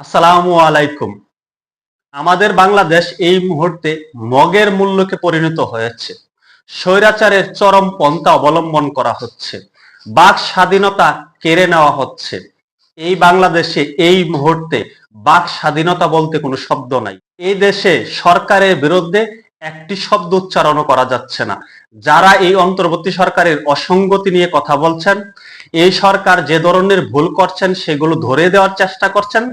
আসসালামু আলাইকুম। আমাদের বাংলাদেশ এই মুহূর্তে মগের মূল্যকে পরিণত হয়েছে। স্বৈরাচারের চরম পন্থা অবলম্বন করা হচ্ছে। বাক স্বাধীনতা কেড়ে নেওয়া হচ্ছে। এই বাংলাদেশে এই মুহূর্তে বাক স্বাধীনতা বলতে কোনো শব্দ নাই। এই দেশে সরকারের বিরুদ্ধে একটি শব্দ উচ্চারণও করা যাচ্ছে না। যারা এই অন্তর্বর্তী সরকারের অসঙ্গতি নিয়ে কথা বলছেন, এই সরকার যে ধরনের ভুল করছেন, সেগুলো ধরে দেওয়ার চেষ্টা করছেন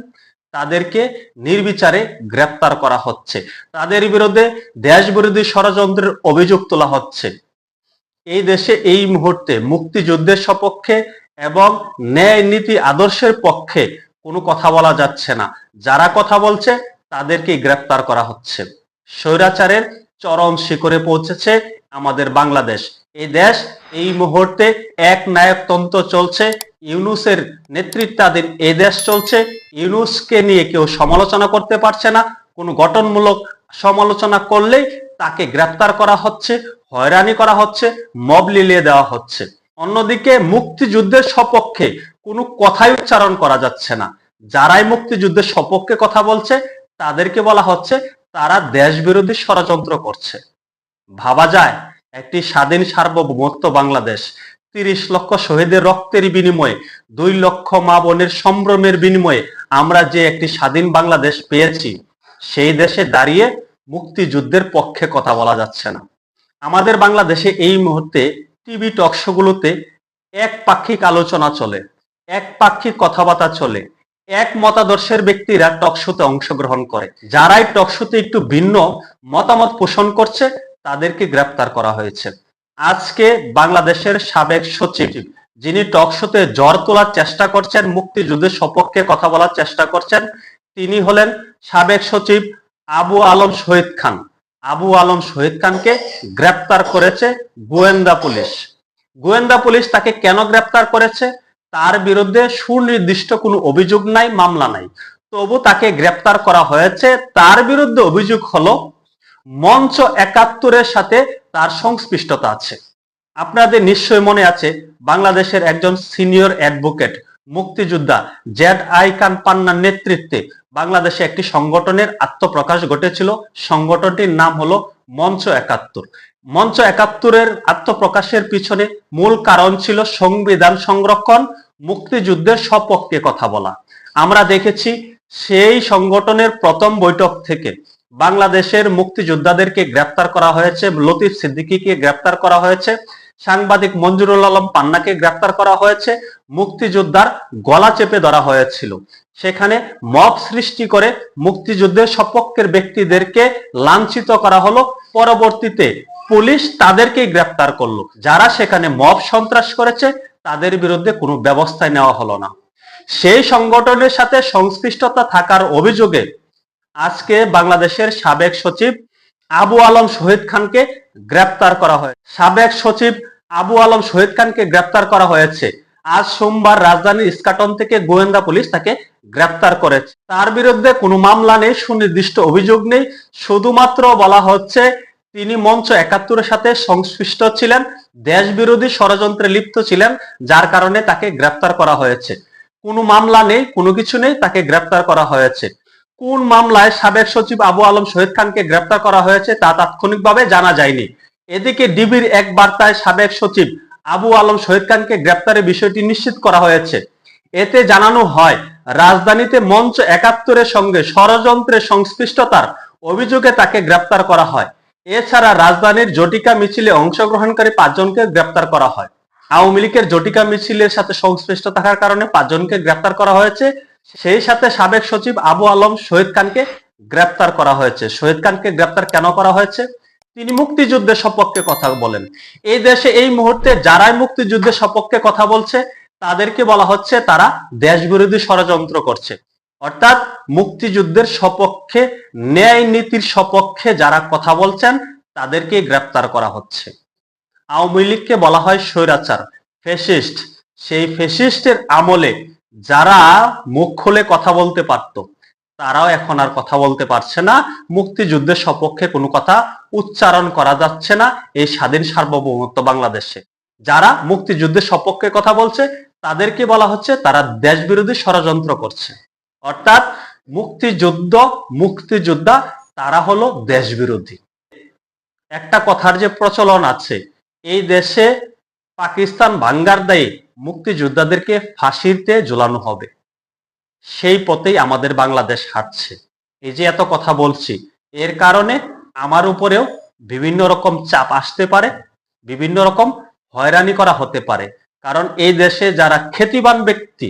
তাদেরকে নির্বিচারে গ্রেপ্তার করা হচ্ছে। তাদের বিরুদ্ধে দেশ বিরোধী ষড়যন্ত্রের অভিযোগ তোলা হচ্ছে। এই দেশে এই মুহূর্তে মুক্তিযুদ্ধের সপক্ষে এবং ন্যায় নীতি আদর্শের পক্ষে কোনো কথা বলা যাচ্ছে না। যারা কথা বলছে তাদেরকে গ্রেপ্তার করা হচ্ছে। স্বৈরাচারের চরম শিখরে পৌঁছেছে আমাদের বাংলাদেশ। এই দেশ, এই মুহূর্তে এক নায়কতন্ত্র চলছে। ইউনুসের নেতৃত্বাধীন এই দেশ চলছে। ইউনুসকে নিয়ে কেউ সমালোচনা করতে পারছে না। কোনো গঠনমূলক সমালোচনা করলেই তাকে গ্রেপ্তার করা হচ্ছে, হয়রানি করা হচ্ছে, মব লিলিয়ে দেওয়া হচ্ছে। অন্যদিকে মুক্তিযুদ্ধের সপক্ষে কোনো কথাই উচ্চারণ করা যাচ্ছে না। যারাই মুক্তিযুদ্ধের সপক্ষে কথা বলছে, তাদেরকে বলা হচ্ছে তারা দেশ বিরোধী ষড়যন্ত্র করছে। ভাবা যায় একটি স্বাধীন সার্বভৌমত্ব বাংলাদেশ। তিরিশ লক্ষ শহীদের রক্তের বিনিময়ে, দুই লক্ষ মা বোনের সম্ভ্রমের বিনিময়ে আমরা যে একটি স্বাধীন বাংলাদেশ পেয়েছি, সেই দেশে দাঁড়িয়ে মুক্তিযুদ্ধের পক্ষে কথা বলা যাচ্ছে না। আমাদের বাংলাদেশে এই মুহূর্তে টিভি টকশোগুলোতে এক পাক্ষিক আলোচনা চলে, এক পাক্ষিক কথাবার্তা চলে, এক মতাদর্শের ব্যক্তিরা টকশোতে অংশগ্রহণ করে। যারাই টকশোতে একটু ভিন্ন মতামত পোষণ করছে তাদেরকে গ্রেপ্তার করা হয়েছে। আজকে বাংলাদেশের সাবেক সচিব, যিনি টকশোতে জ্বর তোলার চেষ্টা করছেন মুক্তিযুদ্ধের সপক্ষে কথা বলার চেষ্টা করছেন, তিনি হলেন সাবেক সচিব আবু আলম শহীদ খান। আবু আলম শহীদ খানকে গ্রেপ্তার করেছে গোয়েন্দা পুলিশ। গোয়েন্দা পুলিশ তাকে কেন গ্রেপ্তার করেছে? তার বিরুদ্ধে সুনির্দিষ্ট কোনো অভিযোগ নাই, মামলা নাই। তবু তাকে গ্রেপ্তার করা হয়েছে। তার বিরুদ্ধে অভিযোগ হলো মঞ্চ একাত্তরের সাথে তার সংশ্লিষ্টতা আছে। আপনাদের নিশ্চয় মনে আছে, বাংলাদেশের একজন সিনিয়র অ্যাডভোকেট, মুক্তিযোদ্ধা জেড আই খান পান্নার নেতৃত্বে বাংলাদেশে একটি সংগঠনের আত্মপ্রকাশ ঘটেছিল। সংগঠনটির নাম হলো মঞ্চ একাত্তর। মঞ্চ একাত্তরের আত্মপ্রকাশের পিছনে মূল কারণ ছিল সংবিধান সংরক্ষণ, মুক্তিযুদ্ধের সপক্ষে কথা বলা। আমরা দেখেছি সেই সংগঠনের প্রথম বৈঠক থেকে বাংলাদেশের মুক্তিযোদ্ধাদেরকে গ্রেপ্তার করা হয়েছে, লতিফ সিদ্দিকীকে গ্রেপ্তার করা হয়েছে, সাংবাদিক মঞ্জুরুল আলম পান্নাকে গ্রেপ্তার করা হয়েছে, মুক্তিযোদ্ধার গলা চেপে ধরা হয়েছিল। সেখানে মব সৃষ্টি করে মুক্তিযুদ্ধের সপক্ষের ব্যক্তিদেরকে লাঞ্ছিত করা হলো। পরবর্তীতে পুলিশ তাদেরকে গ্রেপ্তার করল। যারা সেখানে মব সন্ত্রাস করেছে, তাদের বিরুদ্ধে কোনো ব্যবস্থা নেওয়া হলো না। সেই সংগঠনের সাথে সংশ্লিষ্টতা থাকার অভিযোগে আজকে বাংলাদেশের সাবেক সচিব আবু আলম শহীদ খানকে গ্রেপ্তার করা হয়। সাবেক সচিব আবু আলম শহীদ খানকে গ্রেপ্তার করা হয়েছে। আজ সোমবার রাজধানীর ইস্কাটন থেকে গোয়েন্দা পুলিশ তাকে গ্রেপ্তার করেছে। তার বিরুদ্ধে কোনো মামলা নেই, সুনির্দিষ্ট অভিযোগ নেই। শুধুমাত্র বলা হচ্ছে, তিনি মঞ্চ একাত্তরের সাথে সংশ্লিষ্ট ছিলেন দেশ বিরোধী ষড়যন্ত্রে লিপ্ত ছিলেন, যার কারণে তাকে গ্রেপ্তার করা হয়েছে। কোনো মামলা নেই, কোনো কিছু নেই, তাকে গ্রেপ্তার করা হয়েছে। কোন মামলায় সাবেক সচিব আবু আলম শহীদ খানকে গ্রেপ্তার করা হয়েছে তা তাৎক্ষণিকভাবে জানা যায়নি। এদিকে ডিবির এক বার্তায় সাবেক সচিব আবু আলম শহীদ খানকে গ্রেপ্তারের বিষয়টি নিশ্চিত করা হয়েছে। এতে জানানো হয়, রাজধানীতে মঞ্চ একাত্তরের সঙ্গে ষড়যন্ত্রের সংশ্লিষ্টতার অভিযোগে তাকে গ্রেপ্তার করা হয়। এছাড়া রাজধানীর জটিকা মিছিলে অংশগ্রহণকারী পাঁচজনকে গ্রেপ্তার করা হয়। আওয়ামী লীগের জটিকা মিছিলের সাথে সংশ্লিষ্ট থাকার কারণে পাঁচজনকে গ্রেপ্তার করা হয়েছে। সেই সাথে সাবেক সচিব আবু আলম শহীদ খানকে গ্রেপ্তার করা হয়েছে। শহীদ খানকে গ্রেপ্তার কেন করা হয়েছে? তিনি মুক্তিযুদ্ধের সপক্ষে কথা বলেন। এই দেশে এই মুহূর্তে যারাই মুক্তিযুদ্ধের সপক্ষে কথা বলছে, তাদেরকে বলা হচ্ছে তারা দেশ বিরোধী ষড়যন্ত্র করছে। অর্থাৎ মুক্তিযুদ্ধের সপক্ষে, ন্যায় নীতির সপক্ষে যারা কথা বলছেন, তাদেরকে গ্রেপ্তার করা হচ্ছে। আওয়ামী লীগকে বলা হয় স্বৈরাচার ফেসিস্ট সেই ফেসিস্টের আমলে যারা মুখ খুলে কথা বলতে পারত, তারাও এখন আর কথা বলতে পারছে না। মুক্তিযুদ্ধের সপক্ষে কোনো কথা উচ্চারণ করা যাচ্ছে না এই স্বাধীন সার্বভৌমত্ব বাংলাদেশে। যারা মুক্তিযুদ্ধের সপক্ষে কথা বলছে, তাদেরকে বলা হচ্ছে তারা দেশ বিরোধী ষড়যন্ত্র করছে। অর্থাৎ মুক্তিযুদ্ধ, মুক্তিযোদ্ধা, তারা হলো দেশবিরোধী। একটা কথার যে প্রচলন আছে, এই দেশে পাকিস্তান ভাঙ্গার দায়ে মুক্তিযোদ্ধাদেরকে ফাঁসিতে ঝুলানো হবে। সেই পথেই আমাদের বাংলাদেশ হাঁটছে। এই যে এত কথা বলছি, এর কারণে আমার উপরেও বিভিন্ন রকম চাপ আসতে পারে, বিভিন্ন রকম হয়রানি করা হতে পারে। কারণ এই দেশে যারা খ্যাতিবান ব্যক্তি,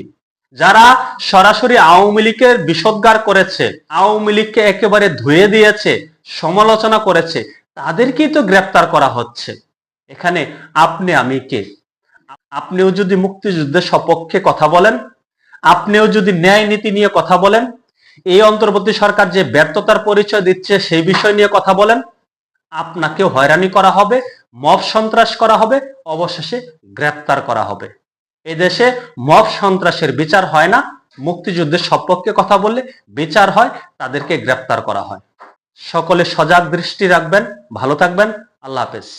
যারা সরাসরি আওয়ামী লীগের বিষোদ্গার করেছে, আওয়ামী লীগকে একেবারে ধুয়ে দিয়েছে, সমালোচনা করেছে, তাদেরকেই তো গ্রেপ্তার করা হচ্ছে। এখানে আপনি, আমি কে? আপনিও যদি মুক্তিযুদ্ধের সপক্ষে কথা বলেন, আপনিও যদি ন্যায় নীতি নিয়ে কথা বলেন, এই অন্তর্বর্তী সরকার যে ব্যর্থতার পরিচয় দিচ্ছে সেই বিষয় নিয়ে কথা বলেন, আপনাকেও হয়রানি করা হবে, মব সন্ত্রাস করা হবে, অবশেষে গ্রেপ্তার করা হবে। এদেশে মব সন্ত্রাসের বিচার হয় না, মুক্তিযুদ্ধের সপক্ষে কথা বললে বিচার হয়, তাদেরকে গ্রেপ্তার করা হয়। সকলে সজাগ দৃষ্টি রাখবেন, ভালো থাকবেন, আল্লাহ হাফেজ।